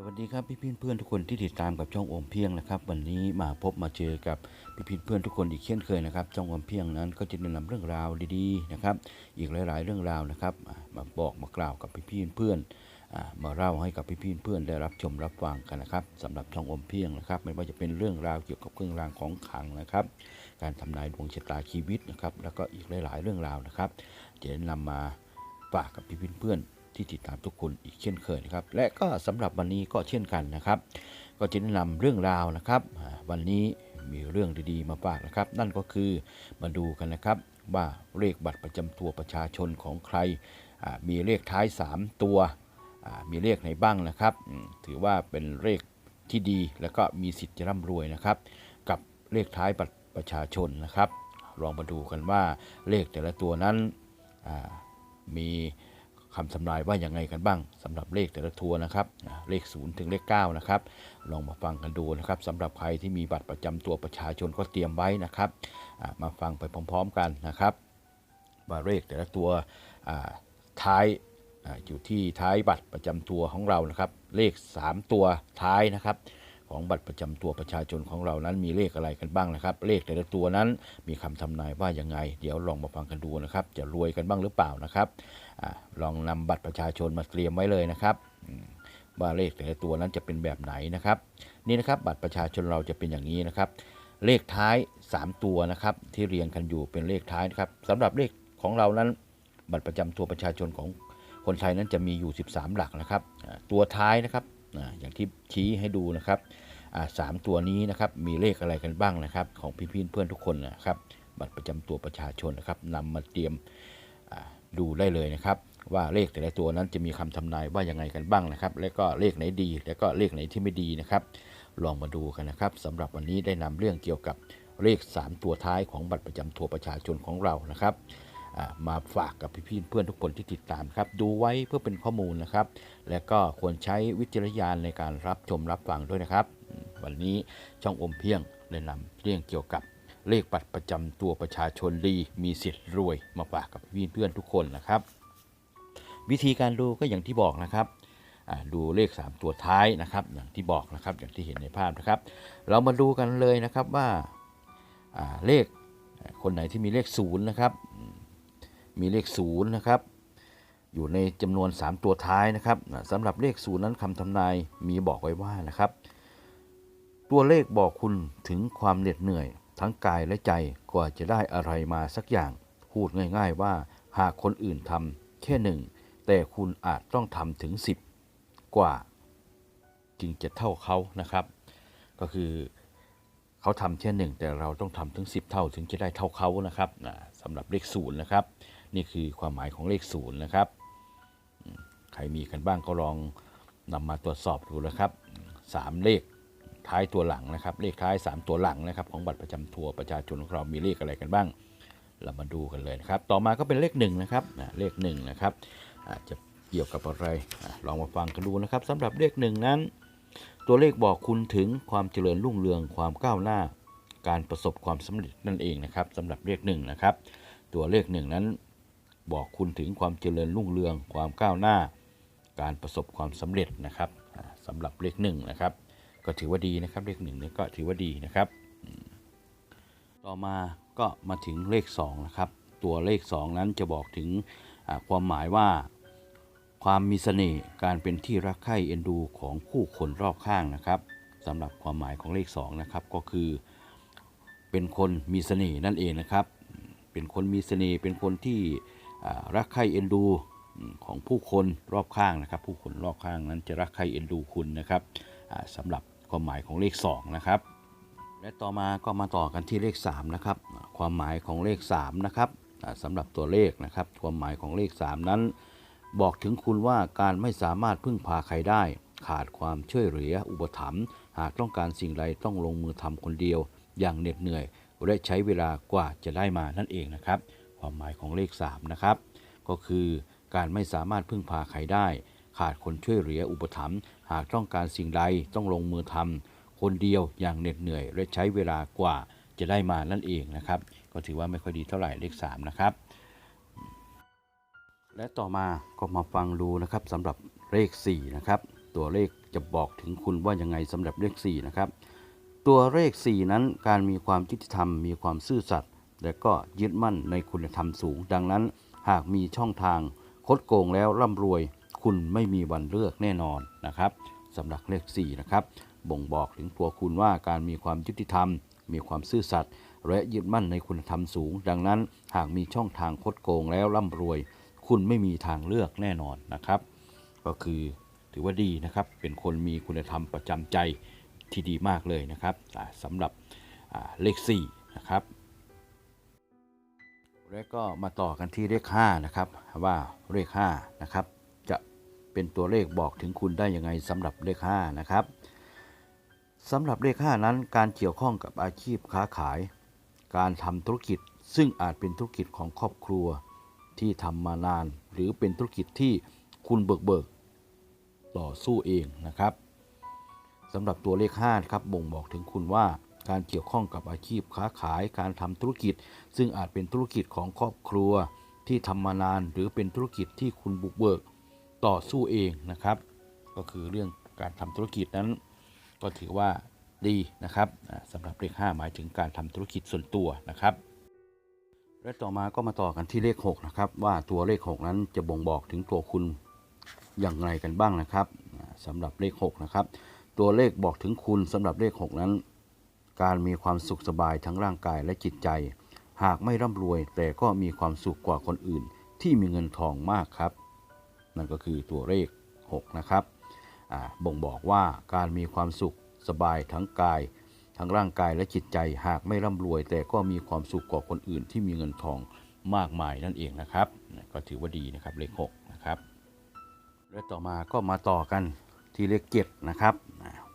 สวัสดีครับพี่พี่เพื่อนทุกคนที่ติดตามกับช่องโอมเพียงนะครับ วันนี้มาพบมาเจอกับพี่พี่เพื่อนทุกคนอีกเช่นเคยนะครับช่องโอมเพียงนั้นก็จะนำเรื่องราวดีๆนะครับ อีกหลาย ๆ เรื่องราวนะครับมาบอกมากล่าวกับพี่พี่เพื่อนมาเล่าให้กับพี่พี่เพื่อนได้รับชมรับฟังกันนะครับสำหรับช่องโอมเพียงนะครับ ไม่ว่าจะเป็นเรื่องราวเกี่ยวกับเครื่องรางของขลังนะครับ การทำนายดวงชะตาชีวิตนะครับ แล้วก็อีกหลาย ๆ เรื่องราวนะครับจะได้นำมาฝากกับพี่เพื่อน ที่ติดตามทุกคนอีกเช่นเคยนะครับ และก็สำหรับวันนี้ก็เช่นกันนะครับ ก็จะแนะนำเรื่องราวนะครับ วันนี้มีเรื่องดีๆมาฝากนะครับ นั่นก็คือมาดูกันนะครับว่าเลขบัตรประจำตัวประชาชนของใคร มีเลขท้าย 3 ตัว มีเลขไหนบ้างนะครับ ถือว่าเป็นเลขที่ดีแล้วก็มีสิทธิ์จะร่ำรวยนะครับ กับเลขท้ายบัตรประชาชนนะครับ ลองมาดูกันว่าเลขแต่ละตัวนั้นมี คำทำนายว่ายังไงกันบ้างสำหรับเลขแต่ละตัวนะครับเลข 0 ถึงเลข9นะครับลองมาฟังกันดูนะครับสำหรับใครที่มีบัตรประจำตัวประชาชนก็เตรียมไว้นะครับมาฟังไปพร้อม ๆกันนะครับว่าเลขแต่ละตัวท้ายออยู่ที่ท้ายบัตรประจำตัวของเรานะครับ เลข 3 ตัวท้ายนะครับ ของบัตรประจำตัวประชาชนของเรานั้นมีเลขอะไรกันบ้างนะครับ เลขแต่ละตัวนั้นมีคำทำนายว่ายังไง เดี๋ยวลองมาฟังกันดูนะครับ จะรวยกันบ้างหรือเปล่านะครับอลองนำบัตรประชาชนมาเตรียมไว้เลยนะครับว่าเลขแต่ละตัวนั้นจะเป็นแบบไหนนะครับ นี่นะครับบัตรประชาชนเราจะเป็นอย่างนี้นะครับ เลขท้าย 3 ตัวนะครับ ที่เรียงกันอยู่เป็นเลขท้ายนะครับสำหรับเลขของเรานั้น บัตรประจำตัวประชาชนของคนไทยนั้นจะมีอยู่ 13 หลักนะครับ ตัวท้ายนะครับ อ่าอย่างที่ชี้ให้ดูนะครับสามตัวนี้นะครับมีเลขอะไรกันบ้างนะครับ ของพี่พี่เพื่อนทุกคนนะครับ บัตรประจำตัวประชาชนนะครับนำมาเตรียมดูได้เลยนะครับ ว่าเลขแต่ละตัวนั้นจะมีคำทำนายว่ายังไงกันบ้างนะครับ และก็เลขไหนดี และก็เลขไหนที่ไม่ดีนะครับ ลองมาดูกันนะครับสำหรับวันนี้ได้นำเรื่องเกี่ยวกับเลข 3 ตัวท้ายของบัตรประจำตัวประชาชนของเรานะครับ มาฝากกับพี่ๆเพื่อนทุกคนที่ติดตามครับ ดูไว้เพื่อเป็นข้อมูลนะครับ และก็ควรใช้วิจารณญาณในการรับชมรับฟังด้วยนะครับ วันนี้ช่องอมเพียงได้นำเรื่องเกี่ยวกับเลขบัตรประจำตัวประชาชนดี มีสิทธิ์รวยมาฝากกับพี่เพื่อนทุกคนนะครับ วิธีการดูก็อย่างที่บอกนะครับดูเลข 3 ตัวท้ายนะครับ อย่างที่บอกนะครับอย่างที่เห็นในภาพนะครับ เรามาดูกันเลยนะครับว่าอ่าเลขคนไหนที่มีเลขศูนย์นะครับ มีเลขศูนย์นะครับ อยู่ในจำนวน 3 ตัวท้ายนะครับอ่าสำหรับเลขศูนย์นั้นคำทำนายมีบอกไว้ว่านะครับ ตัวเลขบอกคุณถึงความเหน็ดเหนื่อย ทั้งกายและใจกว่าจะได้อะไรมาสักอย่าง พูดง่าย ๆว่าหากคนอื่นทำแค่หนึ่งแต่คุณอาจต้องทำถึง 10 กว่า จึงจะเท่าเขานะครับ ก็คือเขาทำแค่หนึ่งแต่เราต้องทำถึง 10 เท่าถึงจะได้เท่าเขานะครับอ่าสำหรับเลขศูนย์นะครับ นี่คือความหมายของเลขศูนย์นะครับ ใครมีกันบ้างก็ลองนำมาตรวจสอบดูนะครับสามเลขท้ายตัวหลังนะครับ เลขท้าย 3 ตัวหลังนะครับ ของบัตรประจำตัวประชาชนของเรามีเลขอะไรกันบ้าง เรามาดูกันเลยนะครับ ต่อมาก็เป็นเลขหนึ่งนะครับเลขหนึ่งนะครับอาจจะเกี่ยวกับอะไรลองมาฟังกันดูนะครับสำหรับเลขหนึ่งนั้น ตัวเลขบอกคุณถึงความเจริญรุ่งเรืองความก้าวหน้า การประสบความสำเร็จนั่นเองนะครับสำหรับเลขหนึ่งนะครับ ตัวเลขหนึ่งนั้น บอกคุณถึงความเจริญรุ่งเรือง ความก้าวหน้า การประสบความสำเร็จนะครับอ่าสำหรับเลขหนึ่งนะครับ ก็ถือว่าดีนะครับเลขหนึ่งเนี่ยก็ถือว่าดีนะครับ ต่อมาก็มาถึงเลขสองนะครับตัวเลขสองนั้นจะบอกถึงความหมายว่า ความมีเสน่ห์การเป็นที่รักใคร่เอ็นดูของผู้คนรอบข้างนะครับสำหรับความหมายของเลข2นะครับก็คือ เป็นคนมีเสน่ห์นั่นเองนะครับ เป็นคนมีเสน่ห์เป็นคนที่ รักใคร่เอ็นดูของผู้คนรอบข้างนะครับ ผู้คนรอบข้างนั้นจะรักใคร่เอ็นดูคุณนะครับอ่าสำหรับความหมายของเลข2นะครับและต่อมาก็มาต่อกันที่เลข3นะครับความหมายของเลข3นะครับอ่าสำหรับตัวเลขนะครับ ความหมายของเลข 3 นั้น บอกถึงคุณว่าการไม่สามารถพึ่งพาใครได้ ขาดความช่วยเหลืออุปถัมภ์หากต้องการสิ่งใดต้องลงมือทำคนเดียว อย่างเหน็ดเหนื่อย และใช้เวลากว่าจะได้มานั่นเองนะครับ ความหมายของเลข3นะครับก็คือการไม่สามารถพึ่งพาใครได้ ขาดคนช่วยเหลืออุปถัมภ์หากต้องการสิ่งใดต้องลงมือทำคนเดียวอย่างเหน็ดเหนื่อย และใช้เวลากว่าจะได้มานั่นเองนะครับ ก็ถือว่าไม่ค่อยดีเท่าไหร่เลข3นะครับและต่อมาก็มาฟังดูนะครับสำหรับเลข4นะครับตัวเลขจะบอกถึงคุณว่ายังไงสำหรับเลข4นะครับตัวเลข 4 นั้นการมีความยุติธรรมมีความซื่อสัตย์ และก็ยึดมั่นในคุณธรรมสูง ดังนั้นหากมีช่องทางคดโกงแล้วร่ำรวย คุณไม่มีวันเลือกแน่นอนนะครับสำหรับเลข4นะครับบ่งบอกถึงตัวคุณว่าการมีความยุติธรรม มีความซื่อสัตย์และยึดมั่นในคุณธรรมสูง ดังนั้นหากมีช่องทางคดโกงแล้วร่ำรวย คุณไม่มีทางเลือกแน่นอนนะครับ ก็คือถือว่าดีนะครับ เป็นคนมีคุณธรรมประจำใจที่ดีมากเลยนะครับอ่าสำหรับเลข4นะครับ แล้วก็มาต่อกันที่เลข5นะครับว่าเลข5นะครับจะเป็นตัวเลขบอกถึงคุณได้ยังไงสำหรับเลข5นะครับสำหรับเลข5นั้นการเกี่ยวข้องกับอาชีพค้าขาย การทำธุรกิจซึ่งอาจเป็นธุรกิจของครอบครัวที่ทำมานาน หรือเป็นธุรกิจที่คุณเบิกเบิกต่อสู้เองนะครับสำหรับตัวเลข5นะครับบ่งบอกถึงคุณว่า การเกี่ยวข้องกับอาชีพค้าขายการทำธุรกิจ ซึ่งอาจเป็นธุรกิจของครอบครัวที่ทำมานานหรือเป็นธุรกิจที่คุณบุกเบิกต่อสู้เองนะครับ ก็คือเรื่องการทำธุรกิจนั้น ก็ถือว่าดีนะครับอ่าสำหรับเลข 5 หมายถึงการทำธุรกิจส่วนตัวนะครับ และต่อมาก็มาต่อกันที่เลข 6 นะครับ ว่าตัวเลข 6 นั้นจะบ่งบอกถึงตัวคุณอย่างไรกันบ้างนะครับอ่าสำหรับเลข 6 นะครับ ตัวเลขบอกถึงคุณสำหรับเลข 6 นั้น การมีความสุขสบายทั้งร่างกายและจิตใจ หากไม่ร่ำรวย แต่ก็มีความสุขกว่าคนอื่น ที่มีเงินทองมากครับ นั่นก็คือตัวเลข 6 นะครับบ่งบอกว่าการมีความสุขสบายทั้งกาย ทั้งร่างกายและจิตใจ หากไม่ร่ำรวย แต่ก็มีความสุขกว่าคนอื่น ที่มีเงินทองมากมายนั่นเองนะครับ ก็ถือว่าดีนะครับเลข6นะครับและต่อมาก็มาต่อกันที่เลขเจ็ดนะครับ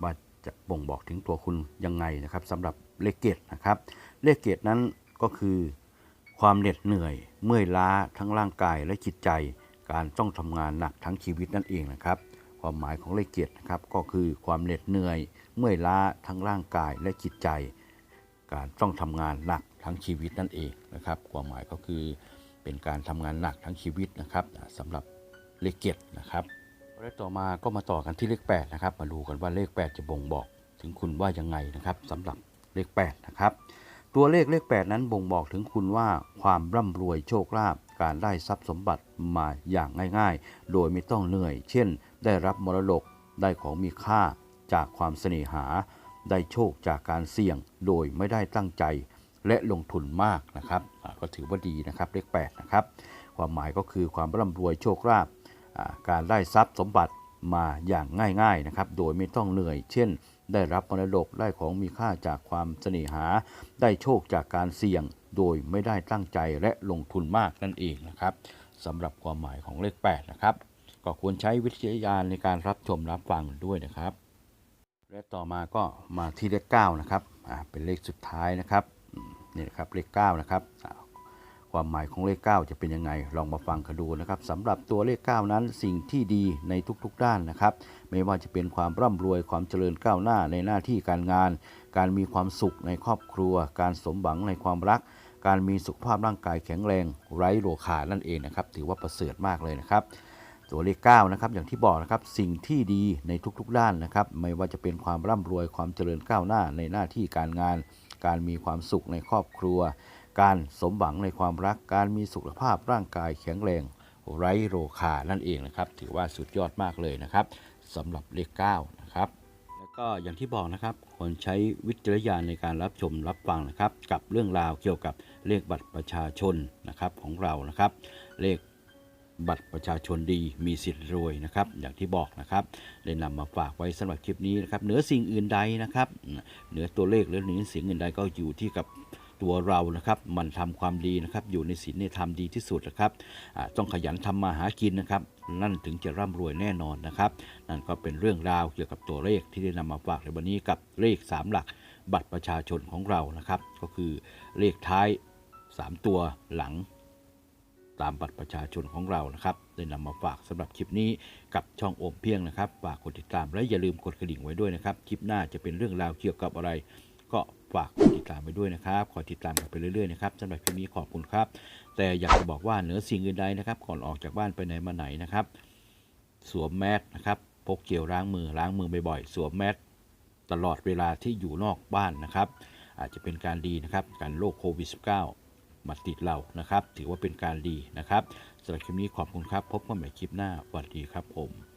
ว่า จะบ่งบอกถึงตัวคุณยังไงนะครับสำหรับเลขเจ็ดนะครับ เลขเจ็ดนั้นก็คือความเหน็ดเหนื่อย เมื่อยล้าทั้งร่างกายและจิตใจ การต้องทำงานหนักทั้งชีวิตนั่นเองนะครับ ความหมายของเลขเจ็ดนะครับก็คือความเหน็ดเหนื่อย เมื่อยล้าทั้งร่างกายและจิตใจ การต้องทำงานหนักทั้งชีวิตนั่นเองนะครับ ความหมายก็คือเป็นการทำงานหนักทั้งชีวิตนะครับอ่าสำหรับเลขเจ็ดนะครับ และต่อมาก็มาต่อกันที่เลข8นะครับมาดูกันว่าเลข 8 จะบ่งบอกถึงคุณว่ายังไงนะครับสำหรับเลข8นะครับตัวเลขเลข 8 นั้นบ่งบอกถึงคุณว่าความร่ำรวยโชคลาภการได้ทรัพย์สมบัติมาอย่างง่ายๆ โดยไม่ต้องเหนื่อย เช่น ได้รับมรดกได้ของมีค่าจากความเสน่หา ได้โชคจากการเสี่ยงโดยไม่ได้ตั้งใจ และลงทุนมากนะครับก็ถือว่าดีนะครับเลข8นะครับความหมายก็คือความร่ำรวยโชคลาภ การได้ทรัพย์สมบัติมาอย่างง่ายๆนะครับ โดยไม่ต้องเหนื่อย เช่น ได้รับมรดกได้ของมีค่าจากความเสน่หา ได้โชคจากการเสี่ยง โดยไม่ได้ตั้งใจและลงทุนมากนั่นเองนะครับสำหรับความหมายของเลข 8 นะครับ ก็ควรใช้วิจารณญาณในการรับชมรับฟังด้วยนะครับ และต่อมาก็มาที่เลข 9 นะครับเป็นเลขสุดท้ายนะครับนี่นะครับเลข 9 นะครับ ความหมายของเลข 9 จะเป็นยังไง ลองมาฟังกันดูนะครับสำหรับตัวเลข 9 นั้นสิ่งที่ดีในทุกๆด้านนะครับ ไม่ว่าจะเป็นความร่ำรวยความเจริญก้าวหน้าในหน้าที่การงาน การมีความสุขในครอบครัว การสมหวังในความรัก การมีสุขภาพร่างกายแข็งแรง ไร้โรคานั่นเองนะครับ ถือว่าประเสริฐมากเลยนะครับตัวเลข9นะครับอย่างที่บอกนะครับสิ่งที่ดีในทุกๆด้านนะครับ ไม่ว่าจะเป็นความร่ำรวยความเจริญก้าวหน้าในหน้าที่การงาน การมีความสุขในครอบครัว การสมหวังในความรักการมีสุขภาพร่างกายแข็งแรงไร้โรคานั่นเองนะครับ ถือว่าสุดยอดมากเลยนะครับสำหรับเลข9นะครับแล้วก็อย่างที่บอกนะครับควรใช้วิจารณญาณในการรับชมรับฟังนะครับ กับเรื่องราวเกี่ยวกับเลขบัตรประชาชนนะครับของเรานะครับ เลขบัตรประชาชนดีมีสิทธิ์รวยนะครับ อย่างที่บอกนะครับได้นำมาฝากไว้สำหรับคลิปนี้นะครับเหนือสิ่งอื่นใดนะครับเหนือตัวเลขหรือเหนือสิ่งอื่นใดก็อยู่ที่กับ ตัวเรานะครับมันทำความดีนะครับอยู่ในศีลในธรรมดีที่สุดนะครับต้องขยันทำมาหากินนะครับ นั่นถึงจะร่ำรวยแน่นอนนะครับ นั่นก็เป็นเรื่องราวเกี่ยวกับตัวเลขที่ได้นำมาฝากในวันนี้กับเลข 3 หลักบัตรประชาชนของเรานะครับ ก็คือเลขท้าย 3 ตัวหลังตามบัตรประชาชนของเรานะครับ ได้นำมาฝากสำหรับคลิปนี้กับช่องโอมเพียงนะครับ ฝากกดติดตามและอย่าลืมกดกระดิ่งไว้ด้วยนะครับ คลิปหน้าจะเป็นเรื่องราวเกี่ยวกับอะไร ก็ ฝากกดติดตามไปด้วยนะครับขอติดตามกันไปเรื่อยๆนะครับสำหรับคลิปนี้ขอบคุณครับ แต่อยากจะบอกว่าเหนือสิ่งอื่นใดนะครับ ก่อนออกจากบ้านไปไหนมาไหนนะครับ สวมแมสนะครับพกเจลล้างมือล้างมือบ่อยๆสวมแมสตลอดเวลาที่อยู่นอกบ้านนะครับ อาจจะเป็นการดีนะครับการโรคโควิด -19 มาติดเรานะครับ ถือว่าเป็นการดีนะครับสำหรับคลิปนี้ขอบคุณครับ พบกันใหม่คลิปหน้าสวัสดีครับผม